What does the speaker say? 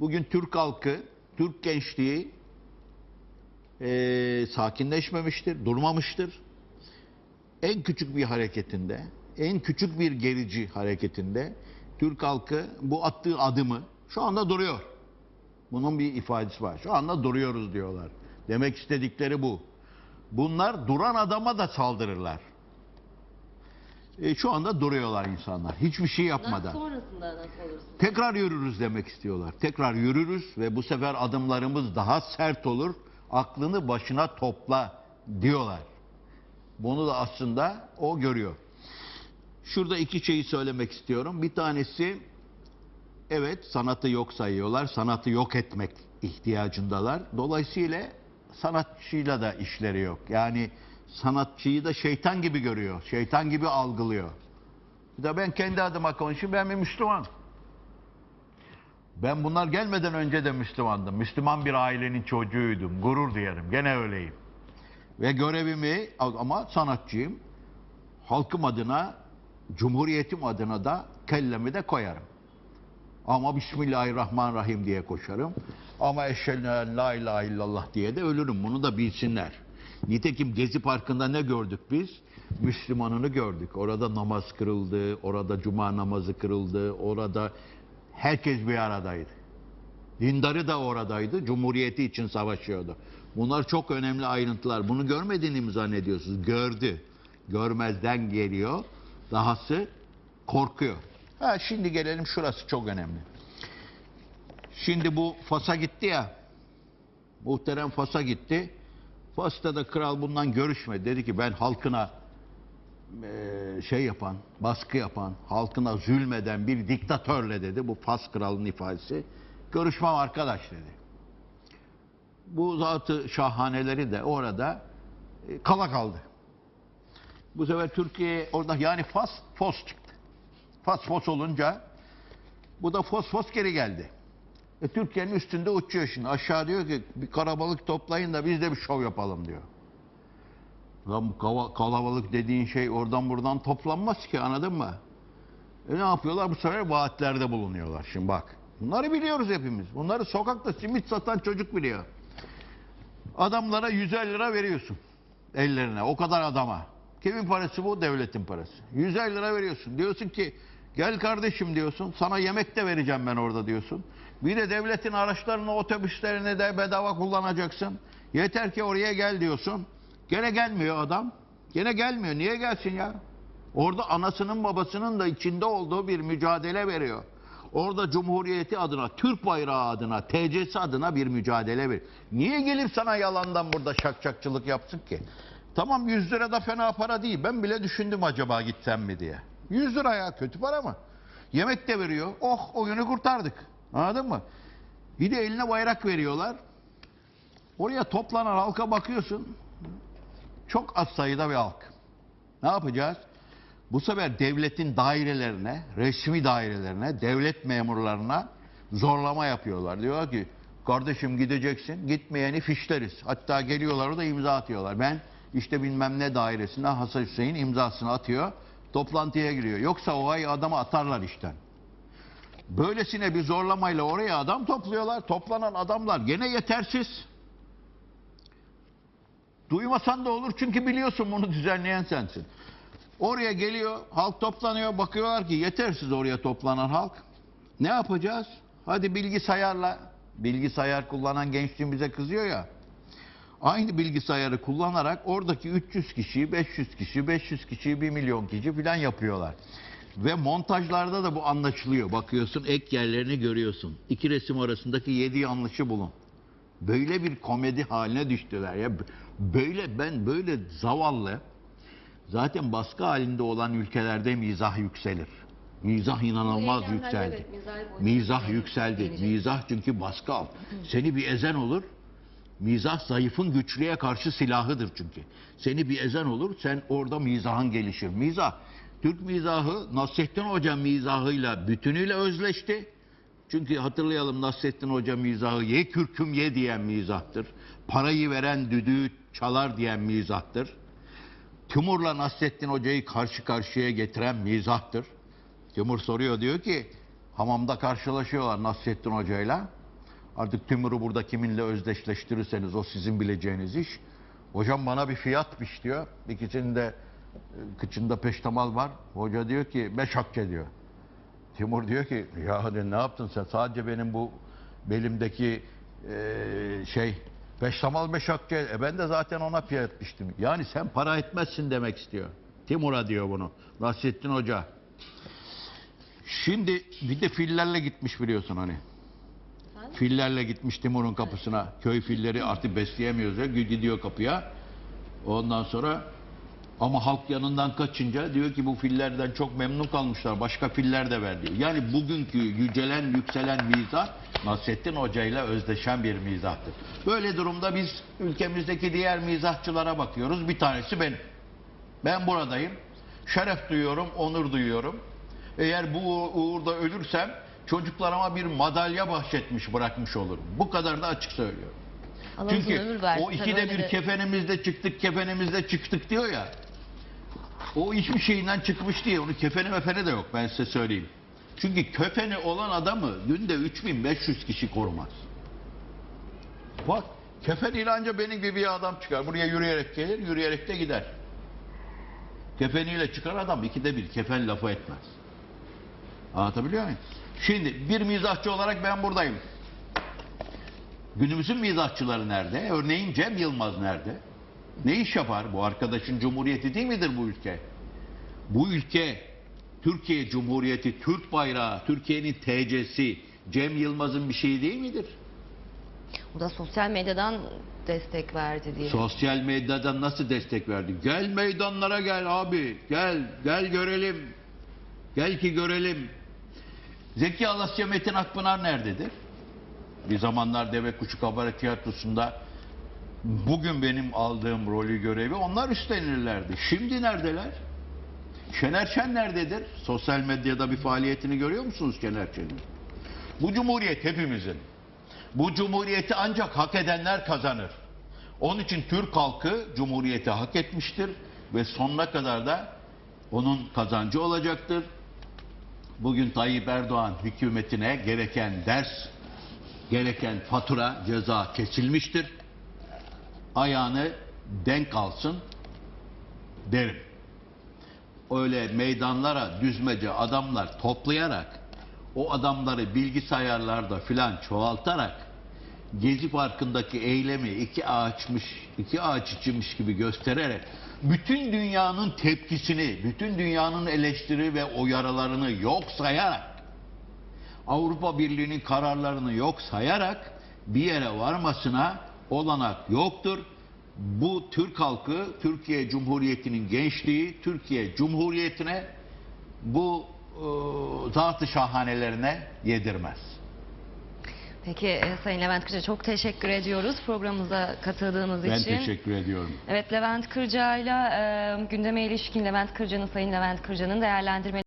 Bugün Türk halkı, Türk gençliği eee, sakinleşmemiştir, durmamıştır. En küçük bir hareketinde, en küçük bir gerici hareketinde Türk halkı bu attığı adımı şu anda duruyor. Bunun bir ifadesi var. Şu anda duruyoruz diyorlar. Demek istedikleri bu. Bunlar duran adama da saldırırlar. E, şu anda duruyorlar insanlar. Hiçbir şey yapmadan. sonrasında? Tekrar yürürüz demek istiyorlar. Tekrar yürürüz ve bu sefer adımlarımız daha sert olur. Aklını başına topla diyorlar. Bunu da aslında o görüyor. Şurada iki şeyi söylemek istiyorum. Bir tanesi evet sanatı yok sayıyorlar. Sanatı yok etmek ihtiyacındalar. Dolayısıyla sanatçıyla da işleri yok. Yani sanatçıyı da şeytan gibi görüyor. Şeytan gibi algılıyor. Bir de ben kendi adıma konuşayım. Ben bir Müslüman. Ben bunlar gelmeden önce de Müslümandım. Müslüman bir ailenin çocuğuydum. Gurur duyarım. Gene öyleyim. Ve görevimi ama sanatçıyım. Halkım adına, cumhuriyetim adına da kellemi de koyarım. Ama Bismillahirrahmanirrahim diye koşarım. Ama eşhedü en la ilahe illallah diye de ölürüm. Bunu da bilsinler. Nitekim Gezi Parkı'nda ne gördük biz? Müslümanını gördük. Orada namaz kırıldı, orada cuma namazı kırıldı, orada herkes bir aradaydı. Dindarı da oradaydı, cumhuriyeti için savaşıyordu. Bunlar çok önemli ayrıntılar. Bunu görmediğini mi zannediyorsunuz? Gördü. Görmezden geliyor. Dahası korkuyor. Ha, şimdi gelelim şurası çok önemli. Şimdi bu Fas'a gitti ya. Muhterem Fas'a gitti. Fas'ta da kral bundan görüşmedi. Dedi ki ben halkına eee, şey yapan, baskı yapan, halkına zulmeden bir diktatörle dedi. Bu Fas kralının ifadesi. Görüşmem arkadaş dedi. Bu zatı şahaneleri de orada e, kala kaldı. Bu sefer Türkiye orada yani Fas Fos çıktı. Fas Fos olunca bu da Fos Fos geri geldi. E, Türkiye'nin üstünde uçuyor şimdi. Aşağı diyor ki bir karabalık toplayın da biz de bir şov yapalım diyor. Lan bu kalabalık dediğin şey oradan buradan toplanmaz ki anladın mı? E ne yapıyorlar? Bu sefer vaatlerde bulunuyorlar. Şimdi bak. Bunları biliyoruz hepimiz. Bunları sokakta simit satan çocuk biliyor. Adamlara 150 lira veriyorsun. Ellerine. O kadar adama. Kimin parası bu? Devletin parası. 150 lira veriyorsun. Diyorsun ki gel kardeşim diyorsun. Sana yemek de vereceğim ben orada diyorsun. Bir de devletin araçlarını, otobüslerini de bedava kullanacaksın. Yeter ki oraya gel diyorsun. Gene gelmiyor adam. Gene gelmiyor. Niye gelsin ya? Orada anasının babasının da içinde olduğu bir mücadele veriyor. Orada Cumhuriyeti adına, Türk bayrağı adına, TC'si adına bir mücadele ver. Niye gelip sana yalandan burada şakşakçılık yapsın ki? Tamam 100 lira da fena para değil. Ben bile düşündüm acaba gitsem mi diye. 100 lira ya kötü para mı? Yemek de veriyor. Oh oyunu kurtardık. Anladın mı? Bir de eline bayrak veriyorlar. Oraya toplanan halka bakıyorsun. Çok az sayıda bir halk. Ne yapacağız? Bu sefer devletin dairelerine, resmi dairelerine, devlet memurlarına zorlama yapıyorlar. Diyorlar ki kardeşim gideceksin, gitmeyeni fişleriz. Hatta geliyorlar orada imza atıyorlar. Ben işte bilmem ne dairesine Hasan Hüseyin imzasını atıyor, toplantıya giriyor. Yoksa o ay adamı atarlar işten. Böylesine bir zorlamayla oraya adam topluyorlar. Toplanan adamlar gene yetersiz. Duymasan da olur çünkü biliyorsun bunu düzenleyen sensin. Oraya geliyor, halk toplanıyor, bakıyorlar ki yetersiz oraya toplanan halk. Ne yapacağız? Hadi bilgisayarla, bilgisayar kullanan gençliğin kızıyor ya. Aynı bilgisayarı kullanarak oradaki 300 kişiyi, 500 kişi, 500 kişiyi 1 milyon kişi falan yapıyorlar. Ve montajlarda da bu anlaşılıyor. Bakıyorsun ek yerlerini görüyorsun. İki resim arasındaki 7 yanlışı bulun. Böyle bir komedi haline düştüler ya. Böyle ben böyle zavallı Zaten baskı halinde olan ülkelerde mizah yükselir. Mizah inanılmaz yükseldi. evet, mizah yükseldi. Mizah çünkü baskı alt. Seni bir ezen olur. Mizah zayıfın güçlüye karşı silahıdır çünkü. Seni bir ezen olur, sen orada mizahın gelişir. Mizah, Türk mizahı Nasrettin Hoca mizahıyla bütünüyle özleşti. Çünkü hatırlayalım Nasrettin Hoca mizahı ye kürküm ye diyen mizahtır. Parayı veren düdüğü çalar diyen mizahtır. Timur'la Nasrettin Hoca'yı karşı karşıya getiren mizahtır. Timur soruyor diyor ki hamamda karşılaşıyorlar Nasrettin Hoca'yla. Artık Timur'u burada kiminle özdeşleştirirseniz o sizin bileceğiniz iş. Hocam bana bir fiyat biç diyor. İkisinin de kıçında peştemal var. Hoca diyor ki beş akçe diyor. Timur diyor ki ya hadi ne yaptın sen sadece benim bu belimdeki e, şey peştemal beş akçe e ben de zaten ona fiyat biçtim. Yani sen para etmezsin demek istiyor. Timur'a diyor bunu. Nasrettin Hoca. Şimdi bir de fillerle gitmiş biliyorsun hani. Fillerle gitmiş Timur'un kapısına. Köy filleri artık besleyemiyoruz diyor. Gidiyor kapıya. Ondan sonra ama halk yanından kaçınca diyor ki bu fillerden çok memnun kalmışlar. Başka filler de ver diyor. Yani bugünkü yücelen yükselen mizah Nasrettin Hoca ile özdeşen bir mizahtır. Böyle durumda biz ülkemizdeki diğer mizahçılara bakıyoruz. Bir tanesi benim. Ben buradayım. Şeref duyuyorum, onur duyuyorum. Eğer bu uğurda ölürsem çocuklarıma bir madalya bahşetmiş bırakmış olurum. Bu kadar da açık söylüyorum. Allah Çünkü versin. o ikide bir de- kefenimizde çıktık, kefenimizde çıktık diyor ya. O hiçbir şeyinden çıkmış diye onun kefeni mefeni de yok ben size söyleyeyim. Çünkü kefeni olan adamı günde 3500 kişi korumaz. Bak kefen ilanca benim gibi bir adam çıkar. Buraya yürüyerek gelir, yürüyerek de gider. Kefeniyle çıkar adam ikide bir kefen lafı etmez. Anlatabiliyor muyum? Şimdi bir mizahçı olarak ben buradayım. Günümüzün mizahçıları nerede? Örneğin Cem Yılmaz nerede? Ne iş yapar? Bu arkadaşın cumhuriyeti değil midir bu ülke? Bu ülke Türkiye Cumhuriyeti, Türk bayrağı, Türkiye'nin TC'si, Cem Yılmaz'ın bir şeyi değil midir? O da sosyal medyadan destek verdi diye. Sosyal medyadan nasıl destek verdi? Gel meydanlara gel abi. Gel, gel görelim. Gel ki görelim. Zeki Alasya Metin Akpınar nerededir? Bir zamanlar Deve Kuşu Kabaret Tiyatrosu'nda bugün benim aldığım rolü görevi onlar üstlenirlerdi. Şimdi neredeler? Şener Şen nerededir? Sosyal medyada bir faaliyetini görüyor musunuz Şener Şen'in? Bu cumhuriyet hepimizin. Bu cumhuriyeti ancak hak edenler kazanır. Onun için Türk halkı cumhuriyeti hak etmiştir ve sonuna kadar da onun kazancı olacaktır. Bugün Tayyip Erdoğan hükümetine gereken ders, gereken fatura, ceza kesilmiştir. Ayağını denk alsın derim. Öyle meydanlara düzmece adamlar toplayarak o adamları bilgisayarlarda filan çoğaltarak Gezi Parkı'ndaki eylemi iki ağaçmış, iki ağaç içinmiş gibi göstererek bütün dünyanın tepkisini, bütün dünyanın eleştiri ve uyarılarını yok sayarak Avrupa Birliği'nin kararlarını yok sayarak bir yere varmasına olanak yoktur. Bu Türk halkı, Türkiye Cumhuriyeti'nin gençliği, Türkiye Cumhuriyeti'ne bu e, zat-ı şahanelerine yedirmez. Peki e, Sayın Levent Kırca çok teşekkür ediyoruz programımıza katıldığınız Ben için. teşekkür ediyorum. Evet Levent Kırca'yla e, gündeme ilişkin Levent Kırca'nın Sayın Levent Kırca'nın değerlendirmeleri